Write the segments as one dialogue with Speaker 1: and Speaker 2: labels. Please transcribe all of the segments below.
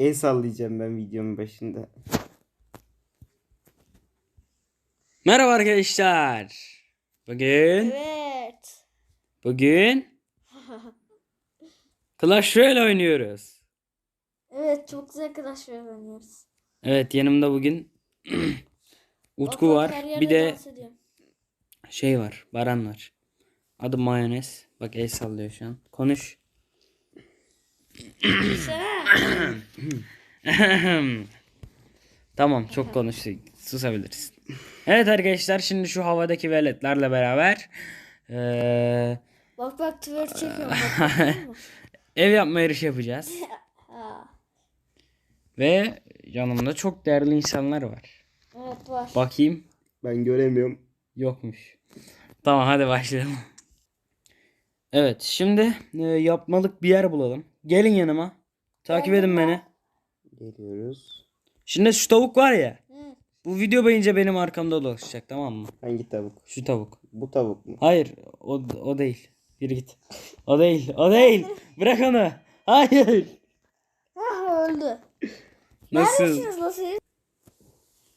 Speaker 1: el sallayacağım ben videonun başında.
Speaker 2: Merhaba arkadaşlar. Bugün
Speaker 3: Evet.
Speaker 2: bugün Clash Royale oynuyoruz.
Speaker 3: Evet çok güzel Clash Royale oynuyoruz.
Speaker 2: Evet yanımda bugün Utku
Speaker 3: Bak,
Speaker 2: var.
Speaker 3: bak, her yerde
Speaker 2: Bir de
Speaker 3: dans
Speaker 2: şey var. Baran var. Adı Mayonez. Bak el sallıyor şu an. Konuş.
Speaker 3: Sen
Speaker 2: tamam çok konuştuk. Susabiliriz. Evet arkadaşlar şimdi şu havadaki veletlerle beraber eee,
Speaker 3: Bak bak çekiyorum. Musun?
Speaker 2: ev yapma yarışı yapacağız.
Speaker 3: ha.
Speaker 2: Ve yanımda çok değerli insanlar var.
Speaker 3: Evet var.
Speaker 2: Bakayım.
Speaker 1: Ben göremiyorum.
Speaker 2: Yokmuş. Tamam hadi başlayalım. Evet şimdi e, yapmalık bir yer bulalım. Gelin yanıma. Takip edin beni.
Speaker 1: Geliyoruz.
Speaker 2: Şimdi şu tavuk var ya.
Speaker 3: Hı.
Speaker 2: Bu video boyunca benim arkamda dolaşacak tamam mı?
Speaker 1: Hangi tavuk?
Speaker 2: Şu tavuk.
Speaker 1: Bu tavuk mu?
Speaker 2: Hayır o, o değil. Yürü git. O değil. O değil. Bırak onu. Hayır.
Speaker 3: Ah öldü.
Speaker 2: Nasıl?
Speaker 3: Neredesiniz nasıl?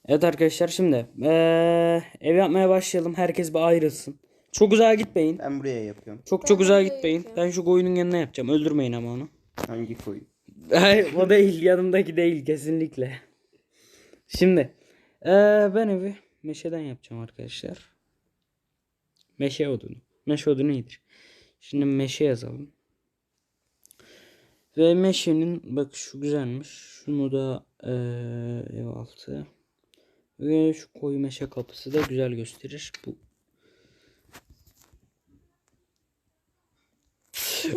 Speaker 2: Evet arkadaşlar şimdi eee, ev yapmaya başlayalım. Herkes bir ayrılsın. Çok uzağa gitmeyin.
Speaker 1: Ben buraya yapıyorum.
Speaker 2: Çok çok
Speaker 3: Ben
Speaker 2: uzağa
Speaker 3: buraya
Speaker 2: gitmeyin.
Speaker 3: yapıyorum.
Speaker 2: Ben şu koyunun yanına yapacağım. Öldürmeyin ama onu.
Speaker 1: Hangi koyu?
Speaker 2: Hayır o değil yanımdaki değil kesinlikle. Şimdi eee, ben evi meşeden yapacağım arkadaşlar. Meşe odunu. Meşe odunu iyidir. Şimdi meşe yazalım. Ve meşenin bak şu güzelmiş. Şunu da eee ev altı. Ve şu koyu meşe kapısı da güzel gösterir. Bu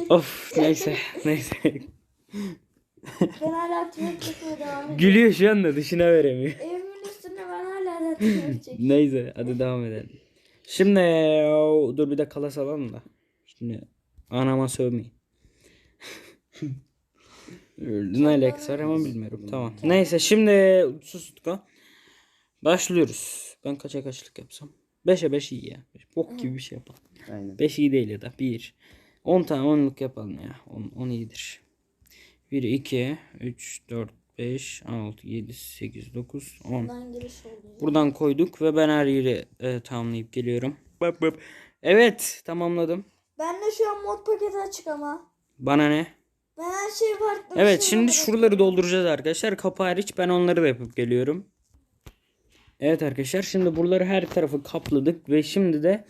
Speaker 2: of neyse neyse.
Speaker 3: Ben hala çekmeye devam ediyorum.
Speaker 2: Gülüyor şu anda dışına veremiyor.
Speaker 3: Evimin üstünde ben hala da çekiyorum.
Speaker 2: Neyse hadi devam edelim. Şimdi dur bir de kalas alalım da. Şimdi anama sövmeyin. ne alakası var ama bilmiyorum. Tamam. Neyse şimdi sus Utku. Başlıyoruz. Ben kaça kaçlık yapsam? 5'e 5 iyi ya. Bok gibi bir şey yapalım.
Speaker 1: Aynen.
Speaker 2: 5 iyi değil ya da 1. 10 tane 10'luk yapalım ya. 10, 10 iyidir. 1, 2, 3, 4, 5, 6, 7, 8, 9, 10.
Speaker 3: Buradan giriş oluyor.
Speaker 2: Buradan koyduk ve ben her yeri e, tamamlayıp geliyorum. Bıp bıp. Evet tamamladım.
Speaker 3: Ben de şu an mod paketi açık ama.
Speaker 2: Bana ne?
Speaker 3: Ben her şeyi farklı. bir
Speaker 2: Evet
Speaker 3: şey
Speaker 2: şimdi şuraları dolduracağız arkadaşlar. Kapı hariç ben onları da yapıp geliyorum. Evet arkadaşlar şimdi buraları her tarafı kapladık ve şimdi de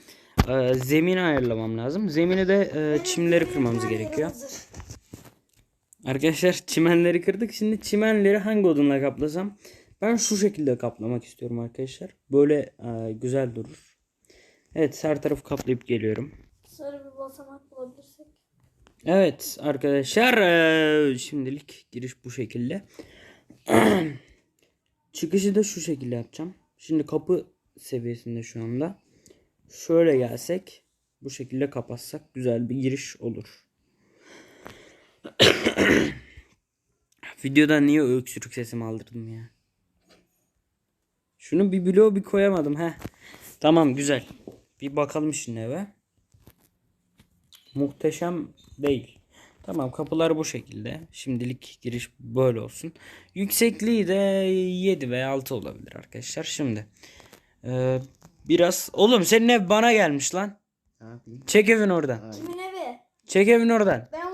Speaker 2: e, zemini ayarlamam lazım. Zemini de e, çimleri kırmamız gerekiyor.
Speaker 3: hazır.
Speaker 2: Arkadaşlar çimenleri kırdık. Şimdi çimenleri hangi odunla kaplasam? Ben şu şekilde kaplamak istiyorum arkadaşlar. Böyle e, güzel durur. Evet her tarafı kaplayıp geliyorum.
Speaker 3: Sarı bir basamak bulabilirsek.
Speaker 2: Evet arkadaşlar eee, şimdilik giriş bu şekilde. Çıkışı da şu şekilde yapacağım. Şimdi kapı seviyesinde şu anda. Şöyle gelsek bu şekilde kapatsak güzel bir giriş olur. Videoda niye öksürük sesimi aldırdım ya? Şunu bir bloğu bir koyamadım he. Tamam güzel. Bir bakalım şimdi eve. Muhteşem değil. Tamam kapılar bu şekilde. Şimdilik giriş böyle olsun. Yüksekliği de 7 veya 6 olabilir arkadaşlar. Şimdi ee, biraz oğlum senin ev bana gelmiş lan.
Speaker 1: Ne yapayım?
Speaker 2: Çek evin oradan.
Speaker 3: Kimin evi?
Speaker 2: Çek evin oradan.
Speaker 3: Ben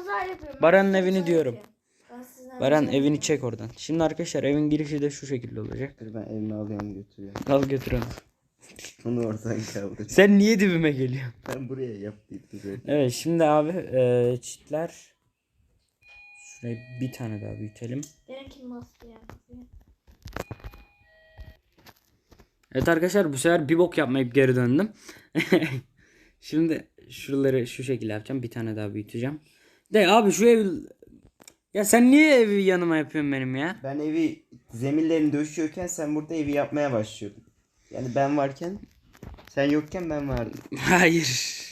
Speaker 2: Baran'ın evini diyorum.
Speaker 3: yapıyorum. Ben sizden
Speaker 2: Baran evini çek oradan. Şimdi arkadaşlar evin girişi de şu şekilde olacak.
Speaker 1: Dur ben elimi alıyorum götürüyorum.
Speaker 2: Al götür onu.
Speaker 1: Onu oradan kaldır.
Speaker 2: Sen niye dibime geliyorsun?
Speaker 1: Ben buraya yaptıydım.
Speaker 2: Evet şimdi abi ee, çitler Şurayı bir tane daha büyütelim.
Speaker 3: Benimki maske yani.
Speaker 2: Evet arkadaşlar bu sefer bir bok yapmayıp geri döndüm. Şimdi şuraları şu şekilde yapacağım. Bir tane daha büyüteceğim. De abi şu ev... Ya sen niye evi yanıma yapıyorsun benim ya?
Speaker 1: Ben evi zeminlerini döşüyorken sen burada evi yapmaya başlıyordun. Yani ben varken sen yokken ben vardım.
Speaker 2: Hayır.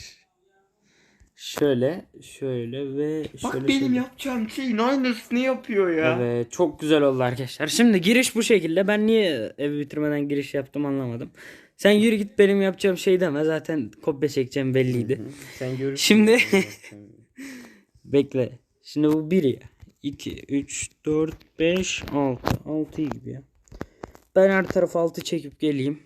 Speaker 2: Şöyle, şöyle ve şöyle. şöyle.
Speaker 1: yapacağım şeyin aynısını yapıyor ya.
Speaker 2: Evet çok güzel oldu arkadaşlar. Şimdi giriş bu şekilde. Ben niye evi bitirmeden giriş yaptım anlamadım. Sen yürü git benim yapacağım şey deme. Zaten kopya çekeceğim belliydi.
Speaker 1: Sen görürsün.
Speaker 2: Şimdi- Bekle. Şimdi bu bir ya. 2, 3, 4, 5, 6. 6 gibi ya. Ben her tarafa 6 çekip geleyim.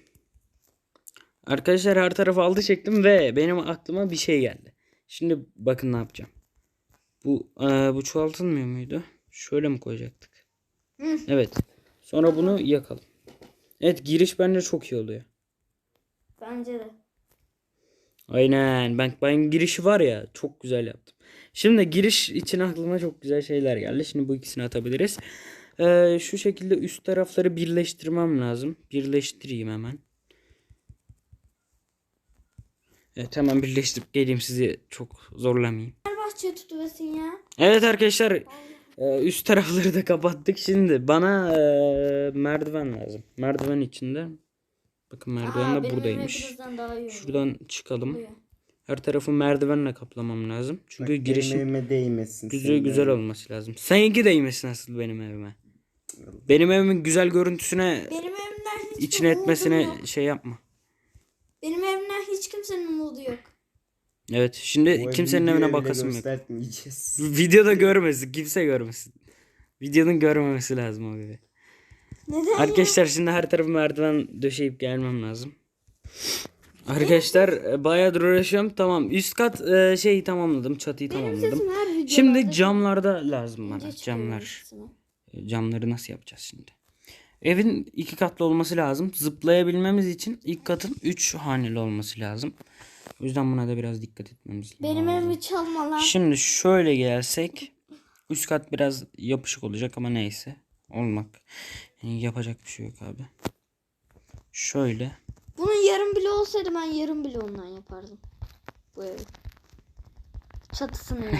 Speaker 2: Arkadaşlar her tarafa 6 çektim ve benim aklıma bir şey geldi. Şimdi bakın ne yapacağım. Bu eee, bu çoğaltılmıyor muydu? Şöyle mi koyacaktık?
Speaker 3: Hı.
Speaker 2: Evet. Sonra bunu yakalım. Evet giriş bence çok iyi oluyor.
Speaker 3: Bence de.
Speaker 2: Aynen. Ben, ben girişi var ya çok güzel yaptım. Şimdi giriş için aklıma çok güzel şeyler geldi. Şimdi bu ikisini atabiliriz. Ee, şu şekilde üst tarafları birleştirmem lazım. Birleştireyim hemen. Evet hemen birleştirip geleyim sizi çok zorlamayayım.
Speaker 3: Fenerbahçe tutuversin ya.
Speaker 2: Evet arkadaşlar e, üst tarafları da kapattık. Şimdi bana e, merdiven lazım. Merdiven içinde. Bakın merdiven
Speaker 3: Aa,
Speaker 2: de buradaymış. Şuradan çıkalım.
Speaker 3: oluyor.
Speaker 2: Her tarafı merdivenle kaplamam lazım. Çünkü
Speaker 1: Bak,
Speaker 2: girişin
Speaker 1: Benim evime değmesin.
Speaker 2: güzel güzel
Speaker 1: evine.
Speaker 2: olması lazım. Seninki değmesin asıl benim evime. Benim evimin güzel görüntüsüne
Speaker 3: Benim evimden hiç
Speaker 2: içine etmesine
Speaker 3: yok.
Speaker 2: şey yapma.
Speaker 3: Benim evimden hiç kimsenin umudu yok.
Speaker 2: Evet şimdi
Speaker 1: ev
Speaker 2: kimsenin evine bakasım yok. Videoda görmesin. Kimse görmesin. Videonun görmemesi lazım o gibi.
Speaker 3: Neden?
Speaker 2: Arkadaşlar şimdi her tarafı merdiven döşeyip gelmem lazım. Arkadaşlar e, bayağıdır uğraşıyorum. Tamam üst kat e, şeyi tamamladım. Çatıyı
Speaker 3: Benim
Speaker 2: tamamladım.
Speaker 3: sesim her videolarda
Speaker 2: Şimdi camlarda lazım bana.
Speaker 3: ince çıkıyor
Speaker 2: Camlar.
Speaker 3: sesime.
Speaker 2: Camları nasıl yapacağız şimdi? Evin iki katlı olması lazım. Zıplayabilmemiz için ilk katın 3 haneli olması lazım. O yüzden buna da biraz dikkat etmemiz lazım.
Speaker 3: Benim evimi çalma lan.
Speaker 2: Şimdi şöyle gelsek üst kat biraz yapışık olacak ama neyse. Olmak. Yani yapacak bir şey yok abi. Şöyle.
Speaker 3: Yarım bile olsaydı ben yarım bile ondan yapardım. Bu evi. Çatısını.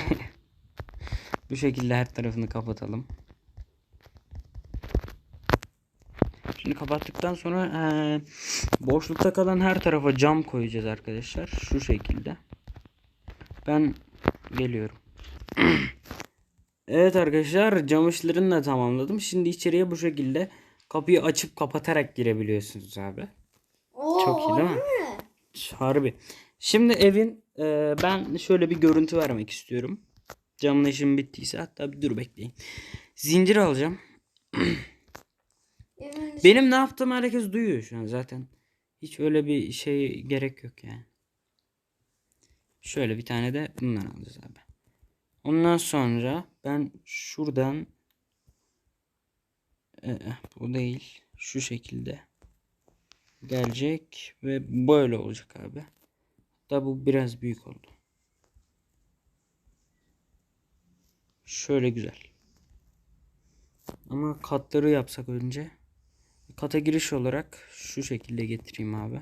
Speaker 2: Bu şekilde her tarafını kapatalım. Şimdi kapattıktan sonra eee, boşlukta kalan her tarafa cam koyacağız arkadaşlar. Şu şekilde. Ben geliyorum. evet arkadaşlar cam işlerini de tamamladım. Şimdi içeriye bu şekilde kapıyı açıp kapatarak girebiliyorsunuz abi. Çok iyi değil mi? Harbi. Şimdi evin e, ben şöyle bir görüntü vermek istiyorum. Camın işim bittiyse hatta bir dur bekleyin. Zincir alacağım. Benim ne yaptığımı herkes duyuyor şu an zaten. Hiç öyle bir şey gerek yok yani. Şöyle bir tane de bundan alacağız abi. Ondan sonra ben şuradan Ee, bu değil. Şu şekilde gelecek ve böyle olacak abi. Hatta bu biraz büyük oldu. Şöyle güzel. Ama katları yapsak önce. Kata giriş olarak şu şekilde getireyim abi.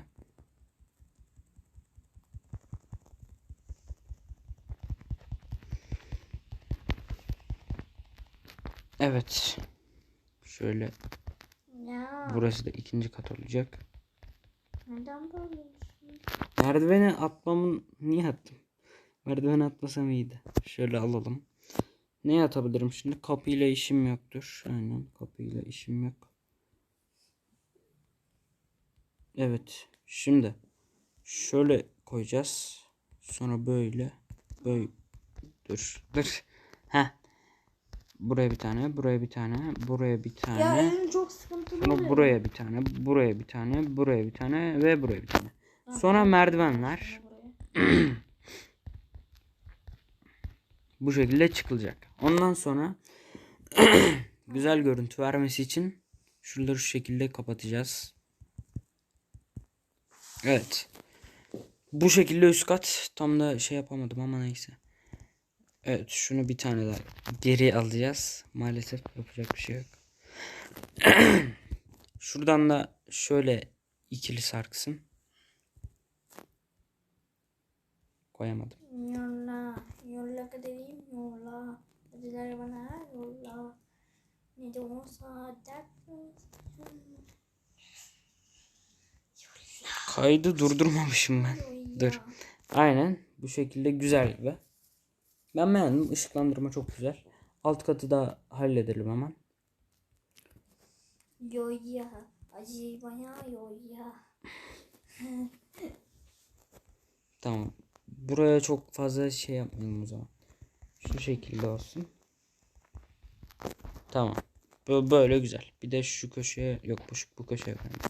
Speaker 2: Evet. Şöyle burası da ikinci kat olacak. Merdivene atmamın niye attım? Merdivene atmasam iyiydi. Şöyle alalım. Ne atabilirim şimdi? Kapıyla işim yoktur. Aynen kapıyla işim yok. Evet. Şimdi şöyle koyacağız. Sonra böyle böyle dur dur. Heh. Buraya bir tane, buraya bir tane, buraya bir tane.
Speaker 3: Ya evim çok sıkıntılı
Speaker 2: Sonra buraya bir tane, buraya bir tane, buraya bir tane ve buraya bir tane. Sonra merdivenler bu şekilde çıkılacak. Ondan sonra güzel görüntü vermesi için şuraları şu şekilde kapatacağız. Evet. Bu şekilde üst kat tam da şey yapamadım ama neyse. Evet şunu bir tane daha geri alacağız. Maalesef yapacak bir şey yok. Şuradan da şöyle ikili sarksın. Koyamadım.
Speaker 3: Yolla, yolla kaderim yolla. Dediler bana yolla. Ne de olsa
Speaker 2: Kaydı durdurmamışım ben. Dur. Aynen bu şekilde güzel ve ben beğendim. Işıklandırma çok güzel. Alt katı da halledelim hemen.
Speaker 3: Yoya, acı bana yoya.
Speaker 2: Tamam. Buraya çok fazla şey yapmayalım o zaman. Şu şekilde olsun. Tamam. Böyle güzel. Bir de şu köşeye yok bu bu köşeye koyayım.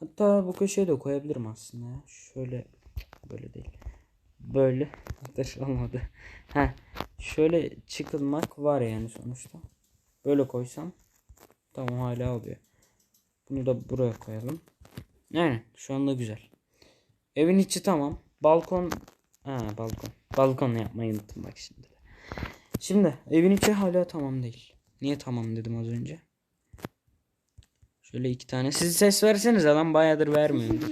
Speaker 2: Hatta bu köşeye de koyabilirim aslında ya. Şöyle böyle değil. Böyle. Ateş olmadı. Ha. Şöyle çıkılmak var yani sonuçta. Böyle koysam tamam hala oluyor. Bunu da buraya koyalım. Yani şu anda güzel. Evin içi tamam. Balkon ha balkon. Balkon yapmayı unuttum bak şimdi. Şimdi evin içi hala tamam değil. Niye tamam dedim az önce? Şöyle iki tane. Siz ses verseniz adam bayağıdır vermiyor.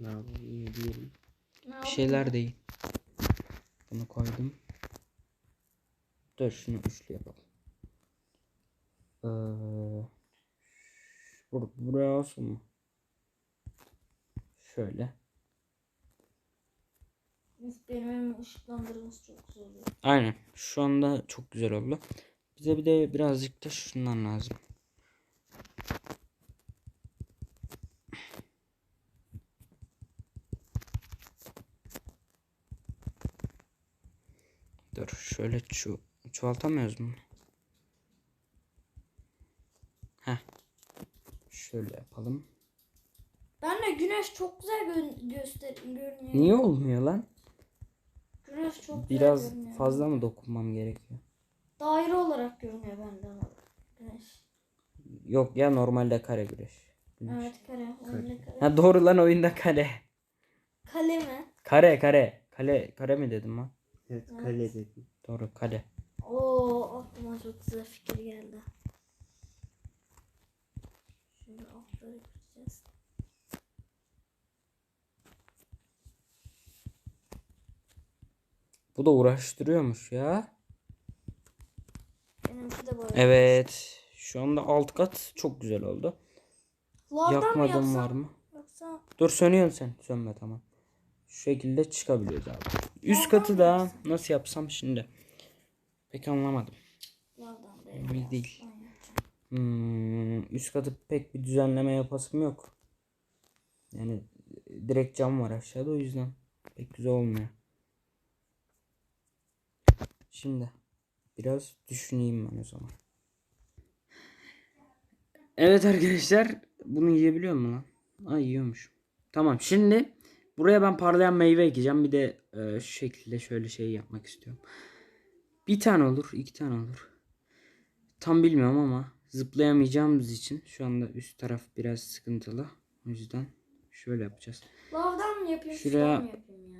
Speaker 1: Ne yapayım
Speaker 2: Bir şeyler değil. Bunu koydum. Dur şunu üçlü yapalım. Ee, bur buraya olsun mu? Şöyle.
Speaker 3: Benim ışıklandırması çok güzel oluyor.
Speaker 2: Aynen. Şu anda çok güzel oldu. Bize bir de birazcık da şundan lazım. Dur şöyle çu çoğaltamıyoruz mu? Heh. Şöyle yapalım.
Speaker 3: Ben de güneş çok güzel gö- göster görünüyor.
Speaker 2: Niye olmuyor lan?
Speaker 3: Güneş çok
Speaker 2: Biraz
Speaker 3: güzel görünüyor.
Speaker 2: fazla mı dokunmam gerekiyor?
Speaker 3: Daire olarak görünüyor bende güneş.
Speaker 2: Yok ya normalde kare güreş.
Speaker 3: Evet kare. Oyunda kare.
Speaker 2: Ha doğru lan oyunda kare.
Speaker 3: Kale mi?
Speaker 2: Kare kare. Kale kare mi dedim lan?
Speaker 1: Evet kale dedim.
Speaker 2: Doğru kale.
Speaker 3: Oo aklıma çok güzel fikir geldi. Şimdi altları kıracağız.
Speaker 2: Bu da uğraştırıyormuş ya.
Speaker 3: Benimki de böyle.
Speaker 2: Evet. Şu anda alt kat çok güzel oldu.
Speaker 3: Lavdan mı
Speaker 2: Yakmadım
Speaker 3: yapsam?
Speaker 2: var mı?
Speaker 3: Yoksa
Speaker 2: Dur sönüyorsun sen. Sönme tamam. Şu şekilde çıkabiliyoruz abi. Üst katı da nasıl yapsam şimdi? Pek anlamadım. Emin değil. Hmm, üst katı pek bir düzenleme yapasım yok. Yani direkt cam var aşağıda o yüzden pek güzel olmuyor. Şimdi biraz düşüneyim ben o zaman. Evet arkadaşlar bunu yiyebiliyor mu lan? Aa yiyormuş. Tamam şimdi buraya ben parlayan meyve ekeceğim. Bir de e, şu şekilde şöyle şey yapmak istiyorum. Bir tane olur, iki tane olur. Tam bilmiyorum ama zıplayamayacağımız için şu anda üst taraf biraz sıkıntılı. O yüzden şöyle yapacağız.
Speaker 3: Lavdan mı yapayım?
Speaker 2: Şuraya-
Speaker 3: Sudan mı yapayım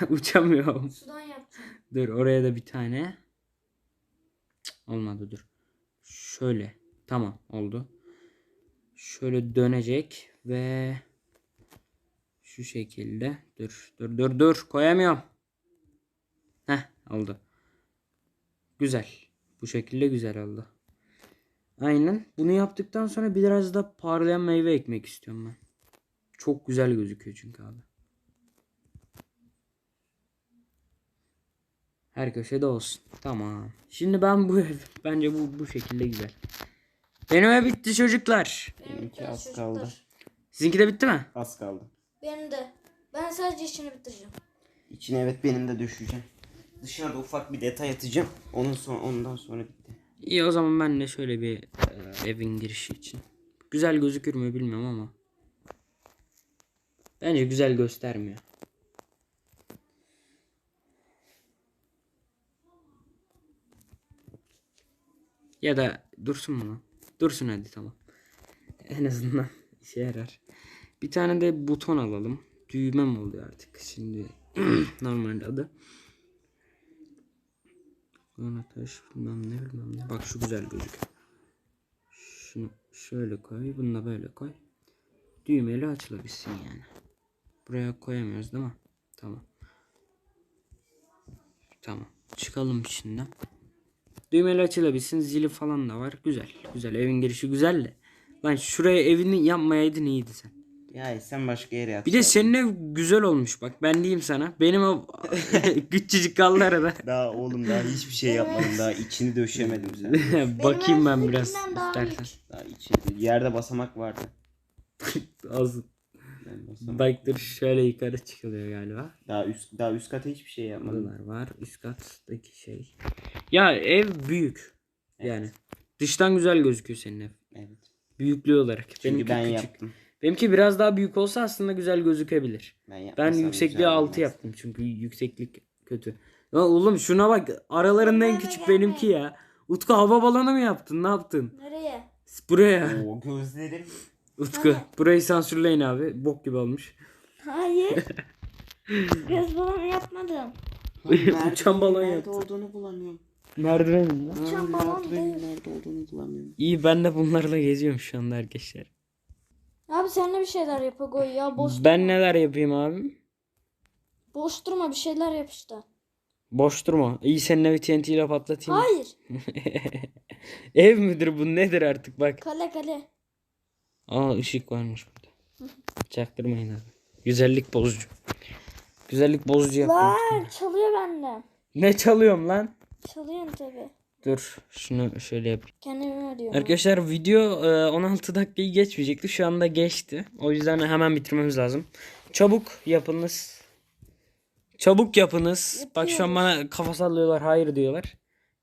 Speaker 3: ya?
Speaker 2: Uçamıyorum.
Speaker 3: Sudan yapacağım.
Speaker 2: Dur oraya da bir tane. Olmadı dur. Şöyle. Tamam oldu. Şöyle dönecek ve şu şekilde. Dur dur dur dur koyamıyorum. Heh oldu. Güzel. Bu şekilde güzel oldu. Aynen. Bunu yaptıktan sonra biraz da parlayan meyve ekmek istiyorum ben. Çok güzel gözüküyor çünkü abi. Her köşede olsun. Tamam. Şimdi ben bu ev bence bu bu şekilde güzel. Benim ev bitti çocuklar.
Speaker 3: Benim
Speaker 1: Benimki az kaldı.
Speaker 2: Sizinki de bitti mi?
Speaker 1: Az kaldı.
Speaker 3: Benim de. Ben sadece işini bitireceğim.
Speaker 1: İçine evet benim de düşeceğim. Dışına da ufak bir detay atacağım. Onun son ondan sonra bitti.
Speaker 2: İyi o zaman ben de şöyle bir e, evin girişi için. Güzel gözükür mü bilmiyorum ama. Bence güzel göstermiyor. Ya da dursun mu lan? Dursun hadi tamam. En azından işe yarar. Bir tane de buton alalım. Düğme mi oluyor artık şimdi normalde adı. Bana taş bilmem ne bilmem ne. Bak şu güzel gözüküyor. Şunu şöyle koy. Bunu da böyle koy. Düğmeli açılabilsin yani. Buraya koyamıyoruz değil mi? Tamam. Tamam. Çıkalım içinden. Düğmeli açılabilsin. Zili falan da var. Güzel. Güzel. Evin girişi güzel de. Lan şuraya evini yapmayaydın iyiydi sen.
Speaker 1: Ya sen başka yere yat.
Speaker 2: Bir de senin ev güzel olmuş bak ben diyeyim sana. Benim o küçücük kaldı arada.
Speaker 1: Daha oğlum daha hiçbir şey yapmadım. Daha içini döşemedim sen.
Speaker 2: Bakayım ben biraz
Speaker 3: daha
Speaker 2: istersen.
Speaker 1: Daha içini, yerde basamak vardı.
Speaker 2: Az
Speaker 1: Ben basamak-
Speaker 2: Bak dur şöyle yukarı çıkılıyor galiba.
Speaker 1: Daha üst daha üst kata hiçbir şey yapmadım.
Speaker 2: Buralar var. Üst kattaki şey. Ya ev büyük. Yani dıştan güzel gözüküyor senin ev.
Speaker 1: Evet.
Speaker 2: Büyüklüğü olarak.
Speaker 1: Çünkü
Speaker 2: Benimki
Speaker 1: ben
Speaker 2: küçük.
Speaker 1: yaptım.
Speaker 2: Benimki biraz daha büyük olsa aslında güzel gözükebilir.
Speaker 1: Ben,
Speaker 2: Ben yüksekliği
Speaker 1: güzel
Speaker 2: 6
Speaker 1: olmaz.
Speaker 2: yaptım çünkü yükseklik kötü. Ya oğlum şuna bak aralarında en küçük
Speaker 3: gelme.
Speaker 2: benimki ya. Utku hava balonu mu yaptın? Ne yaptın?
Speaker 3: Nereye?
Speaker 2: Buraya.
Speaker 1: Oo gözlerim.
Speaker 2: Utku burayı sansürleyin abi. Bok gibi olmuş.
Speaker 3: Hayır. Göz balonu yapmadım.
Speaker 2: Uçan balon
Speaker 1: Nerede olduğunu bulamıyorum.
Speaker 2: Merdiven lan.
Speaker 3: Uçan balon değil.
Speaker 1: Nerede olduğunu bulamıyorum.
Speaker 2: İyi ben de bunlarla geziyorum şu anda arkadaşlar.
Speaker 3: Abi sen de bir şeyler yap Agoy ya. Boş,
Speaker 2: Ben neler yapayım abi?
Speaker 3: boş durma bir şeyler yap işte.
Speaker 2: Boş durma. İyi senin evi TNT ile patlatayım.
Speaker 3: Hayır.
Speaker 2: Ev müdür bu nedir artık bak.
Speaker 3: Kale kale.
Speaker 2: Aa ışık varmış burada. Çaktırmayın abi. Güzellik bozucu. Güzellik bozucu yapıyorum.
Speaker 3: Lan çalıyor benden.
Speaker 2: Ne çalıyorum lan?
Speaker 3: Çalıyorsun tabi.
Speaker 2: Dur şunu şöyle yapayım.
Speaker 3: Kendimi ödüyorum.
Speaker 2: Arkadaşlar video e, 16 dakikayı geçmeyecekti. Şu anda geçti. O yüzden hemen bitirmemiz lazım. Çabuk yapınız. Çabuk yapınız. Bak şu an bana kafa sallıyorlar. Hayır diyorlar.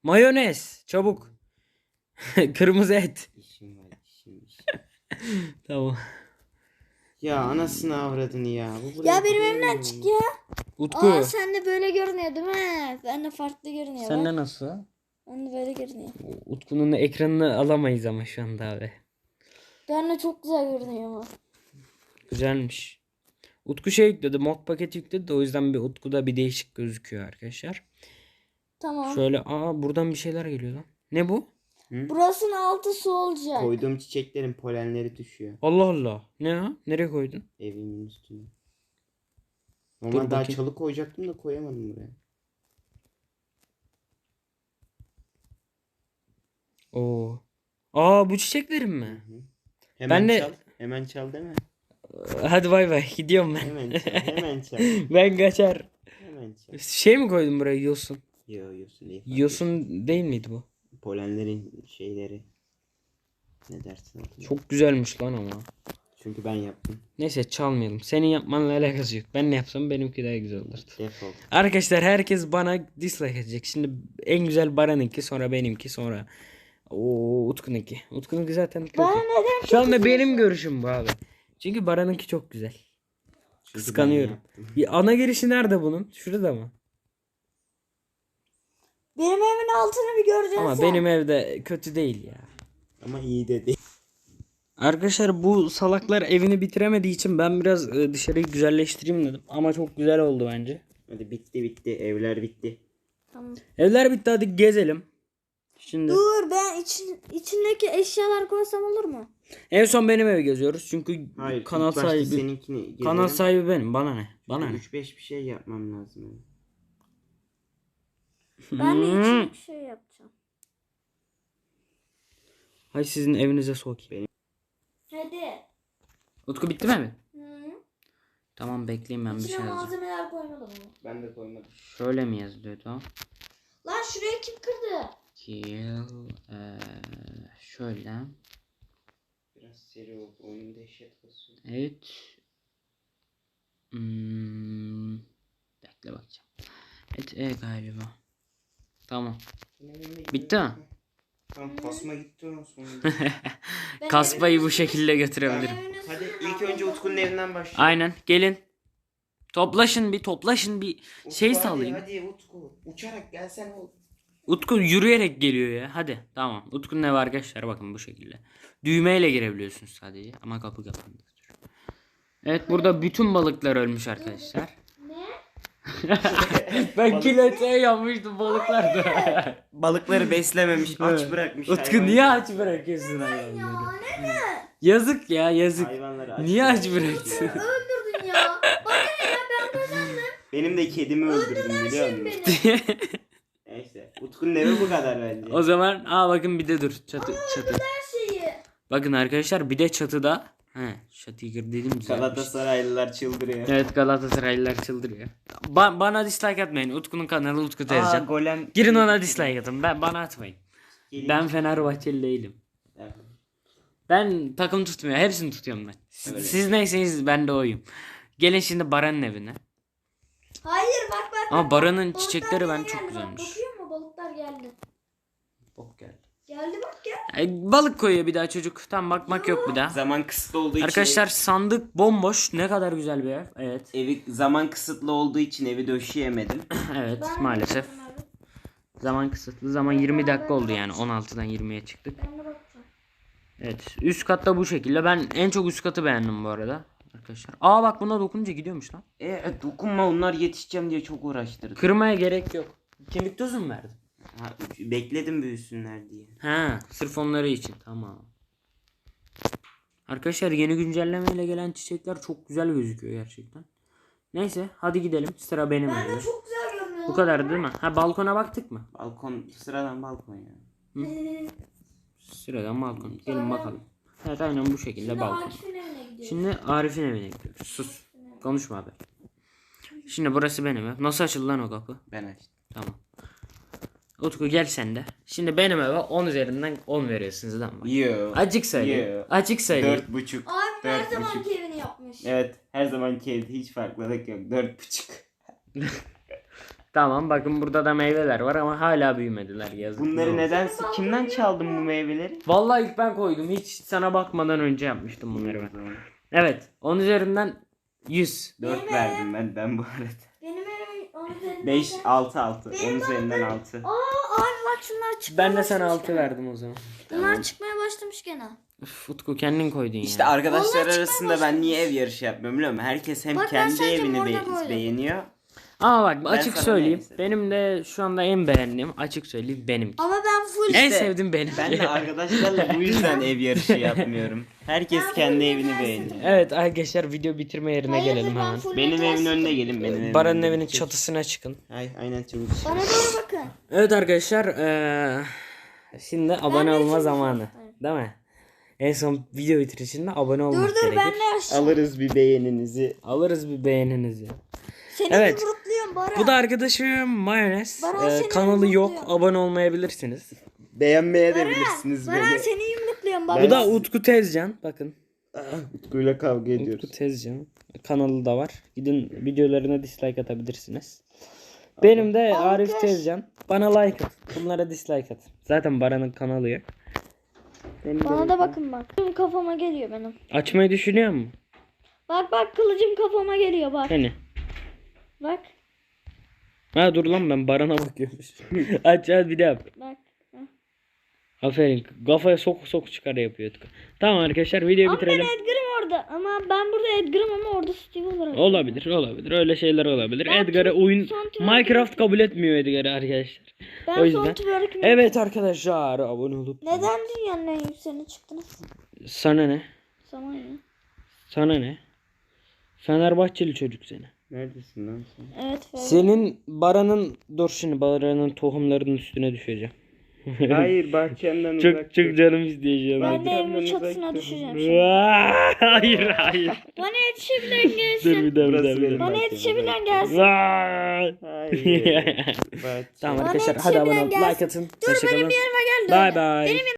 Speaker 2: Mayonez. Çabuk. Kırmızı et.
Speaker 1: İşim var işim işim.
Speaker 2: Tamam.
Speaker 1: ya anasını avradını ya. Bu buraya
Speaker 3: Ya benim evimden çık ya.
Speaker 2: Utku.
Speaker 3: Aa sen de böyle görünüyor değil mi? Ben de farklı görünüyor.
Speaker 2: Sen de nasıl?
Speaker 3: De böyle görünüyor.
Speaker 2: Utku'nun ekranını alamayız ama şu anda abi.
Speaker 3: Ben de çok güzel görünüyor ama.
Speaker 2: Güzelmiş. Utku şey yükledi. Mod paketi yükledi de o yüzden bir Utku'da bir değişik gözüküyor arkadaşlar.
Speaker 3: Tamam.
Speaker 2: Şöyle aa buradan bir şeyler geliyor lan. Ne bu?
Speaker 3: Burasının altı su olacak.
Speaker 1: Koyduğum çiçeklerin polenleri düşüyor.
Speaker 2: Allah Allah. Ne o? Nereye koydun?
Speaker 1: Evimin üstüne.
Speaker 2: Dur
Speaker 1: Normal daha
Speaker 2: bakayım.
Speaker 1: çalı koyacaktım da koyamadım buraya.
Speaker 2: Oo. Aa bu çiçeklerin mi?
Speaker 1: Hemen
Speaker 2: Ben de-
Speaker 1: çal. Hemen çal deme.
Speaker 2: Hadi bay bay. Gidiyorum ben.
Speaker 1: Hemen çal. Hemen çal.
Speaker 2: ben kaçar.
Speaker 1: Hemen çal.
Speaker 2: Şey mi koydun buraya yosun?
Speaker 1: Yo yosun değil.
Speaker 2: Yosun değil miydi bu?
Speaker 1: Polenlerin şeyleri. Ne dersin adına?
Speaker 2: Çok güzelmiş lan ama.
Speaker 1: Çünkü ben yaptım.
Speaker 2: Neyse çalmayalım. Senin yapmanla alakası yok. Ben ne yapsam benimki daha güzel olurdu.
Speaker 1: Defol.
Speaker 2: Arkadaşlar herkes bana dislike edecek. Şimdi en güzel Baran'ınki sonra benimki sonra o Utku'nunki. Utku'nunki zaten kötü.
Speaker 3: Ben neden
Speaker 2: Şu anda benim görüşüm bu abi. Çünkü Baran'ınki çok güzel.
Speaker 1: Çünkü
Speaker 2: Kıskanıyorum. Ya ana girişi nerede bunun? Şurada mı?
Speaker 3: Benim evimin altını bir göreceksin
Speaker 2: Ama
Speaker 3: sen.
Speaker 2: benim evde kötü değil ya.
Speaker 1: Ama iyi de değil.
Speaker 2: Arkadaşlar bu salaklar evini bitiremediği için ben biraz e, dışarıyı güzelleştireyim dedim. Ama çok güzel oldu bence.
Speaker 1: Hadi bitti bitti. Evler bitti.
Speaker 3: Tamam.
Speaker 2: Evler bitti hadi gezelim. Şimdi
Speaker 3: Dur ben için, içindeki eşyalar koysam olur mu?
Speaker 2: en son benim evi geziyoruz. Çünkü
Speaker 1: Hayır.
Speaker 2: kanal sahibi
Speaker 1: Seninkini
Speaker 2: kanal sahibi benim. Bana ne? Bana ne?
Speaker 1: 3-5 bir şey yapmam lazım.
Speaker 3: Ben de
Speaker 2: Hmm.
Speaker 3: içine bir şey yapacağım.
Speaker 2: Hay sizin evinize sokayım.
Speaker 3: Hadi.
Speaker 2: Utku bitti mi evin?
Speaker 3: Hı.
Speaker 2: Tamam bekleyin ben bir şey
Speaker 3: İçine
Speaker 2: yazacağım.
Speaker 3: malzemeler koymadım ama.
Speaker 1: Ben de koymadım.
Speaker 2: Şöyle mi yazılıyor tamam?
Speaker 3: Lan şuraya kim kırdı?
Speaker 2: Kill eee, şöyle.
Speaker 1: Biraz seri oldu. Oyun dehşet basıyor.
Speaker 2: Evet. Hmm, bekle bakacağım. Evet E galiba. Tamam. Bitti mi?
Speaker 1: Tamam kasma gitti o sonra.
Speaker 3: Ben
Speaker 2: Kasbayı bu şekilde götürebilirim.
Speaker 1: Hadi ilk önce. Utku'nun evinden başlayalım.
Speaker 2: Aynen gelin. Toplaşın bir toplaşın bir
Speaker 1: Utku,
Speaker 2: şey
Speaker 1: hadi,
Speaker 2: sağlayın.
Speaker 1: Hadi Utku. Uçarak gelsen ol.
Speaker 2: Utku yürüyerek geliyor ya. Hadi tamam. Utku'nun evi arkadaşlar bakın bu şekilde. Düğmeyle girebiliyorsunuz sadece ama kapı kapandı. Evet burada bütün balıklar ölmüş arkadaşlar.
Speaker 3: Ne?
Speaker 2: ben kiloteye yanmıştım balıklar da.
Speaker 1: Balıkları beslememiş, aç bırakmış.
Speaker 2: Utku
Speaker 1: hayvan.
Speaker 2: niye aç bırakıyorsun hayvanları?
Speaker 3: Ya neden?
Speaker 2: Yazık ya yazık.
Speaker 1: Hayvanları aç
Speaker 2: Niye aç bıraktın?
Speaker 3: Öldürdün ya. Bana ne ya ben kazandım.
Speaker 1: Benim de kedimi öldürdün biliyor musun? Utku'nun evi bu kadar bence.
Speaker 2: o zaman aa bakın bir de dur çatı çatı.
Speaker 3: Her şeyi.
Speaker 2: Bakın arkadaşlar bir de çatıda. He çatıyı kır dedim güzelmiş.
Speaker 1: Galatasaraylılar çıldırıyor.
Speaker 2: Evet Galatasaraylılar çıldırıyor. Ba- bana dislike atmayın. Utku'nun kanalı Utku
Speaker 1: Aa, golem.
Speaker 2: Girin ona dislike atın. Ben bana atmayın.
Speaker 1: Gelin.
Speaker 2: Ben Fenerbahçeli değilim.
Speaker 1: Evet.
Speaker 2: Ben takım tutmuyor. Hepsini tutuyorum ben. Siz,
Speaker 1: Öyle.
Speaker 2: siz neyseniz ben de oyum. Gelin şimdi Baran'ın evine.
Speaker 3: Hayır bak bak.
Speaker 2: Ama
Speaker 3: bak.
Speaker 2: Baran'ın çiçekleri ben çok
Speaker 3: geldi. Bak,
Speaker 2: güzelmiş.
Speaker 3: Bakıyor geldi.
Speaker 1: Bok geldi.
Speaker 3: Geldi bak gel.
Speaker 2: E, balık koyuyor bir daha çocuk. Tam bakmak yok bir daha.
Speaker 1: Zaman kısıtlı olduğu için
Speaker 2: Arkadaşlar sandık bomboş. Ne kadar güzel bir ev. Evet.
Speaker 1: evi zaman kısıtlı olduğu için evi döşeyemedim.
Speaker 2: Evet
Speaker 3: Ben de
Speaker 2: maalesef.
Speaker 3: bakacağım abi.
Speaker 2: Zaman kısıtlı. Zaman 20 dakika oldu yani. 16'dan 20'ye çıktık.
Speaker 3: Ben de bakacağım.
Speaker 2: Evet. Üst katta bu şekilde. Ben en çok üst katı beğendim bu arada. Arkadaşlar. Aa bak buna dokununca gidiyormuş lan.
Speaker 1: E dokunma onlar yetişeceğim diye çok uğraştırdı.
Speaker 2: Kırmaya gerek yok. Kemik tozu mu verdin?
Speaker 1: Ha, bekledim büyüsünler diye.
Speaker 2: Ha, sırf onları için. Tamam. Arkadaşlar yeni güncellemeyle gelen çiçekler çok güzel gözüküyor gerçekten. Neyse hadi gidelim. Sıra benim
Speaker 3: Ben de çok güzel görünüyor.
Speaker 2: Bu kadar değil mi? Ha balkona baktık mı?
Speaker 1: Balkon sıradan balkon ya.
Speaker 3: Ee,
Speaker 2: Sıradan balkon. Gelin bakalım. Evet aynen bu şekilde
Speaker 3: Şimdi
Speaker 2: balkon.
Speaker 3: Evine gidiyoruz.
Speaker 2: Şimdi Arif'in evine gidiyoruz. Sus. Konuşma abi. Şimdi burası benim ev. Nasıl açıldı lan o kapı?
Speaker 1: Ben açtım.
Speaker 2: Tamam. Utku gel sen de. Şimdi benim eve 10 üzerinden 10 veriyorsunuz lan bak.
Speaker 1: Yo.
Speaker 2: Açık söyleyeyim.
Speaker 1: Yo.
Speaker 2: Açık söyleyeyim.
Speaker 1: Dört buçuk.
Speaker 3: Abi her
Speaker 1: Dört
Speaker 3: zamanki
Speaker 1: buçuk.
Speaker 3: evini yapmış.
Speaker 1: Evet her zamanki evde hiç farklılık yok. Dört buçuk.
Speaker 2: Tamam bakın burada da meyveler var ama hala büyümediler yazık.
Speaker 1: Bunları neden kimden çaldın bu meyveleri?
Speaker 2: Vallahi ilk ben koydum. Hiç sana bakmadan önce yapmıştım bunları ben. Evet. 10 üzerinden 100.
Speaker 1: Dört verdim ben ben bu arada.
Speaker 3: Benim evim onun üzerinden.
Speaker 1: 5
Speaker 3: sen-
Speaker 1: 6 6.
Speaker 3: Benim
Speaker 1: 10 üzerinden 6.
Speaker 3: Aa abi bak şunlar çıkmaya
Speaker 2: Ben de sana
Speaker 3: başlamış
Speaker 2: 6
Speaker 3: gene.
Speaker 2: verdim o zaman.
Speaker 3: Bunlar çıkmaya başlamış gene.
Speaker 2: Üf, Utku kendin koydun
Speaker 1: İşte
Speaker 2: ya.
Speaker 1: arkadaşlar
Speaker 3: çıkmaya
Speaker 1: arasında ben niye ev yarışı yapmıyorum biliyor musun? Herkes hem
Speaker 3: Bak ben
Speaker 1: kendi
Speaker 3: sadece
Speaker 1: evini
Speaker 3: orada
Speaker 1: be-
Speaker 3: böyle.
Speaker 1: beğeniyor.
Speaker 2: Ama bak açık
Speaker 1: sana
Speaker 2: söyleyeyim.
Speaker 1: neyse.
Speaker 2: Benim de şu anda en beğendiğim açık söyleyeyim benim.
Speaker 3: Ama ben full
Speaker 2: en
Speaker 1: İşte
Speaker 2: sevdiğim benim.
Speaker 1: Ben de arkadaşlarla bu yüzden ev yarışı yapmıyorum. Herkes
Speaker 3: Ben
Speaker 1: kendi evini beğeniyor.
Speaker 2: evet arkadaşlar video bitirme yerine
Speaker 3: Hayırdır,
Speaker 2: gelelim
Speaker 3: ben
Speaker 2: hemen.
Speaker 3: full
Speaker 1: Benim
Speaker 3: metal
Speaker 1: evimin önüne gelin benim evimin
Speaker 2: Baran'ın
Speaker 1: önüne.
Speaker 2: evinin çatısına çıkın.
Speaker 1: Ay aynen çabuk.
Speaker 3: Bana doğru bakın.
Speaker 2: Evet arkadaşlar eee, şimdi abone olma zamanı. Değil mi? En son video bitirişinde abone olmak
Speaker 3: Dur dur
Speaker 2: gerekir.
Speaker 3: ben de.
Speaker 1: Alırız bir beğeninizi.
Speaker 2: Alırız bir beğeninizi.
Speaker 3: Seni
Speaker 2: Evet.
Speaker 3: yumrukluyorum Baran.
Speaker 2: Bu da arkadaşım Mayonez.
Speaker 3: Baran seni
Speaker 2: kanalı yok.
Speaker 3: yumrukluyor.
Speaker 2: Abone olmayabilirsiniz.
Speaker 1: Beğenmeye de bilirsiniz
Speaker 3: Baran
Speaker 1: beni.
Speaker 3: seni yumrukluyorum.
Speaker 2: Bu da Utku Tezcan. Bakın.
Speaker 1: Utku'yla kavga
Speaker 2: Utku
Speaker 1: ediyoruz.
Speaker 2: Tezcan. Kanalı da var. Gidin videolarına dislike atabilirsiniz. Benim de Arif. Tezcan. Bana like at. Bunlara dislike at. Zaten Baran'ın kanalı yok. Benim de-
Speaker 3: Bana da bakın bak. Kılıcım kafama geliyor benim.
Speaker 2: Açmayı düşünüyor musun?
Speaker 3: Bak bak kılıcım kafama geliyor bak.
Speaker 2: Seni.
Speaker 3: Bak
Speaker 2: Ha dur lan ben Baran'a bakıyormuş. aç aç bir yap.
Speaker 3: bak.
Speaker 2: Aferin. Kafaya sok sok çıkar yapıyor. Tamam arkadaşlar videoyu
Speaker 3: Ama ben
Speaker 2: bitirelim.
Speaker 3: Edgar'ım orada. Ama ben burada Edgar'ım ama orada Steve olarak.
Speaker 2: Olabilir olabilir. Öyle şeyler olabilir.
Speaker 3: Ben
Speaker 2: Edgar'ı oyun Minecraft kabul etmiyor Edgar'ı arkadaşlar.
Speaker 3: Ben
Speaker 2: o yüzden. Evet arkadaşlar abone olup.
Speaker 3: Neden dünyanın en yükseğine çıktınız?
Speaker 2: Sana ne?
Speaker 3: Sana ya.
Speaker 2: Sana ne? Fenerbahçeli çocuk seni.
Speaker 1: Neredesin lan sen?
Speaker 3: Evet Ferdi.
Speaker 2: Senin Baran'ın dur şimdi Baran'ın tohumlarının üstüne düşeceğim.
Speaker 1: Hayır bahçemden
Speaker 2: çok
Speaker 1: uzak
Speaker 2: çok
Speaker 1: dur.
Speaker 2: canım isteyeceğim.
Speaker 3: Ben de evimin çatısına
Speaker 1: dur.
Speaker 3: düşeceğim şimdi.
Speaker 2: hayır hayır.
Speaker 3: Bana yetişebilen
Speaker 2: dur
Speaker 3: gelsin.
Speaker 2: bir daha bir
Speaker 1: Burası
Speaker 2: daha. bir daha.
Speaker 3: Bana
Speaker 1: bahçem,
Speaker 3: yetişebilen gelsin.
Speaker 1: Hayır. Bahçe.
Speaker 2: tamam
Speaker 3: Bana
Speaker 2: arkadaşlar hadi abone
Speaker 3: yetişebilen gelsin.
Speaker 2: Like atın.
Speaker 3: Dur benim
Speaker 2: Hoşçakalın.
Speaker 3: yerime geldi.
Speaker 2: Bye bye.
Speaker 3: Benim